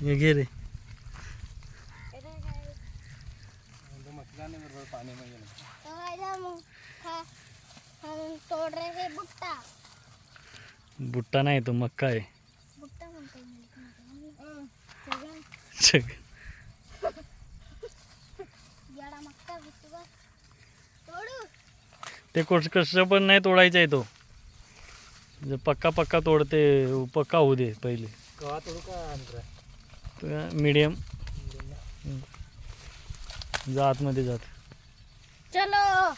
हे घे रे. बुट्टा नाही तो मक्का आहे. ते कोस कसं पण नाही तोडायचं आहे तो. जर पक्का पक्का तोडते पक्का होऊ दे पहिले. कवा तोडू का मीडियम जा आतमध्ये जात चलो.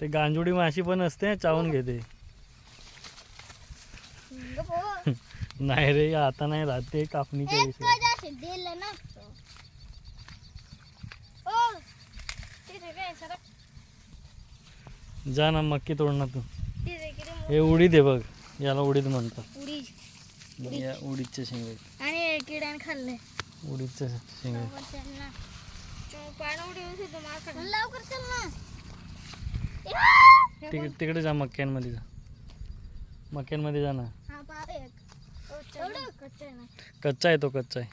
ते गांजुडी माशी पण असते चावून घेते. गप्पो नाही रे आता नाही राहते कापणीच्या विषयी. सरक. जा ना मक्की तोड ना तू हे उडीद आहे बघ. याला उडीद म्हणतात. उडी या उडीदच्या शेंगा. आणि किड्याने खाल्ले. उडीदच्या शेंगा. लवकर चल ना. तिकडे तिकडे जा मक्क्यांमध्ये जा. मक्क्यांमध्ये जा ना. हा पाव एक. एवढं? कच्चं आहे ना. कच्चा आहे तो कच्चा आहे.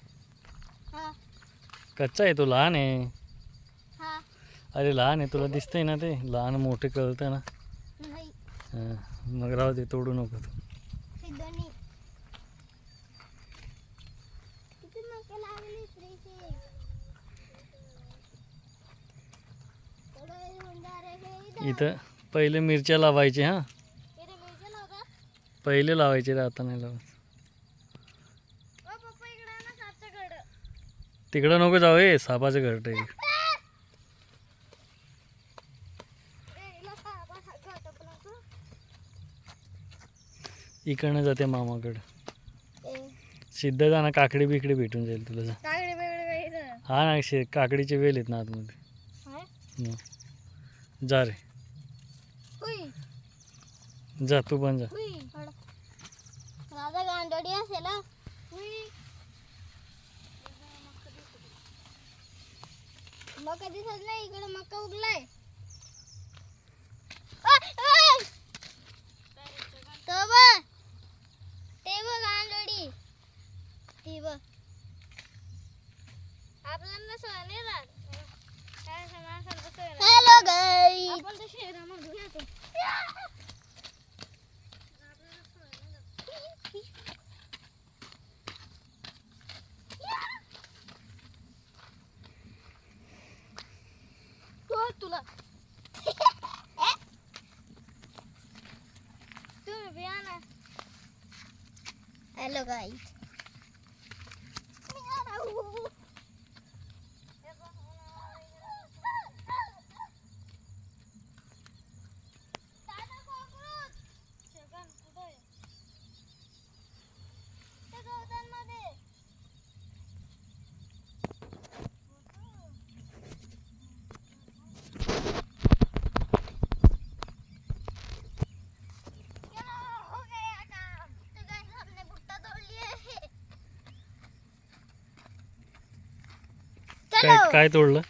हा. कच्चा आहे तो लहान आहे. हा. अरे लहान आहे तुला दिसतंय ना ते? लहान मोठे कळतं ना. नाही. हां. मग राहू दे तोडू नको तू. इथं. पहिले मिरच्या लावायचे हां? लावता? पहिले लावायचे रे आता नाही घड. तिकडं नको जाऊ ए सापाचं घरट आहे इकडनं जाते मामाकडं. सिद्ध जा ना काकडी बिकडी भेटून जाईल तुला जा? हा ना शे काकडीचे वेल आहेत ना आतमध्ये. जा रे. जा तू पण जा. गांडोडी असेल. मका दिसत नाही इकडे मका उगलाय. Hello guys. काय चलो काय तोडलं